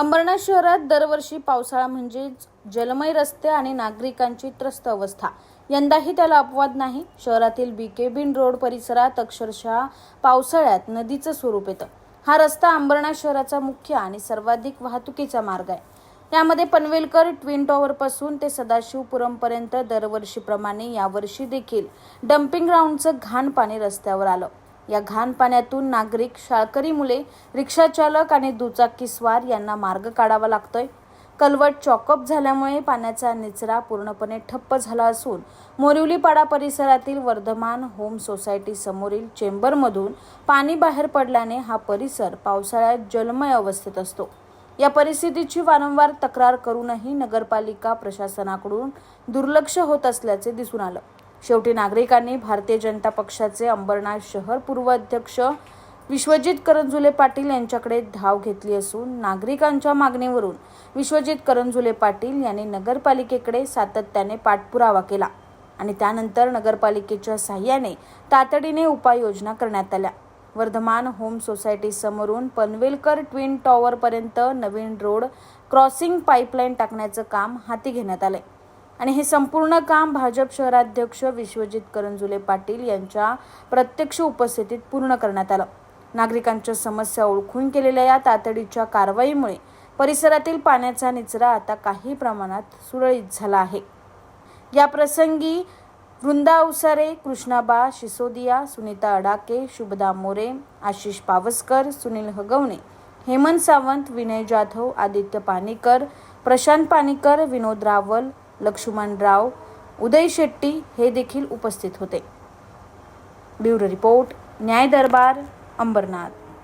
अंबरनाथ शहरात दरवर्षी पावसाळा म्हणजेच जलमय रस्ते आणि नागरिकांची त्रस्त अवस्था. यंदाही त्याला अपवाद नाही. शहरातील बीके बिन रोड परिसरात अक्षरशः पावसाळ्यात नदीचं स्वरूप येतं. हा रस्ता अंबरनाथ शहराचा मुख्य आणि सर्वाधिक वाहतुकीचा मार्ग आहे. यामध्ये पनवेलकर ट्विन टॉवरपासून ते सदाशिवपुरमपर्यंत दरवर्षीप्रमाणे यावर्षी देखील डम्पिंग ग्राउंडचं घाण पाणी रस्त्यावर आलं. या घाण पाण्यातून नागरिक शाळकरी मुले रिक्षाचालक आणि दुचाकीस्वार यांना मार्ग काढावा लागतोय. कलवट चॉकअप झाल्यामुळे पाण्याचा निचरा पूर्णपणे ठप्प झाला असून मोरिवलीपाडा परिसरातील वर्धमान होम सोसायटी समोरील चेंबरमधून पाणी बाहेर पडल्याने हा परिसर पावसाळ्यात जलमय अवस्थेत असतो. या परिस्थितीची वारंवार तक्रार करूनही नगरपालिका प्रशासनाकडून दुर्लक्ष होत असल्याचे दिसून आलं. शेवटी नागरिकांनी भारतीय जनता पक्षाचे अंबरनाथ शहर पूर्व अध्यक्ष विश्वजित करंजुले पाटील यांच्याकडे धाव घेतली असून नागरिकांच्या मागणीवरून विश्वजित करंजुले पाटील यांनी नगरपालिकेकडे सातत्याने पाठपुरावा केला आणि त्यानंतर नगरपालिकेच्या साह्याने तातडीने उपाययोजना करण्यात आल्या. वर्धमान होम सोसायटी समोरून पनवेलकर ट्विन टॉवरपर्यंत नवीन रोड क्रॉसिंग पाईपलाईन टाकण्याचं काम हाती घेण्यात आलंय. आणि हे संपूर्ण काम भाजप शहराध्यक्ष विश्वजित करंजुले पाटील यांच्या प्रत्यक्ष उपस्थितीत पूर्ण करण्यात आलं. नागरिकांच्या समस्या ओळखून केलेल्या या तातडीच्या कारवाईमुळे परिसरातील पाण्याचा निचरा आता काही प्रमाणात सुरळीत झाला आहे. या प्रसंगी वृंदा अवसारे कृष्णाबा शिसोदिया सुनीता अडाके शुभदा मोरे आशिष पावसकर सुनील हगवणे हेमंत सावंत विनय जाधव आदित्य पाणीकर प्रशांत पाणीकर विनोद रावल लक्ष्मण राव उदय शेट्टी हे देखील उपस्थित होते. ब्युरो रिपोर्ट न्याय दरबार अंबरनाथ.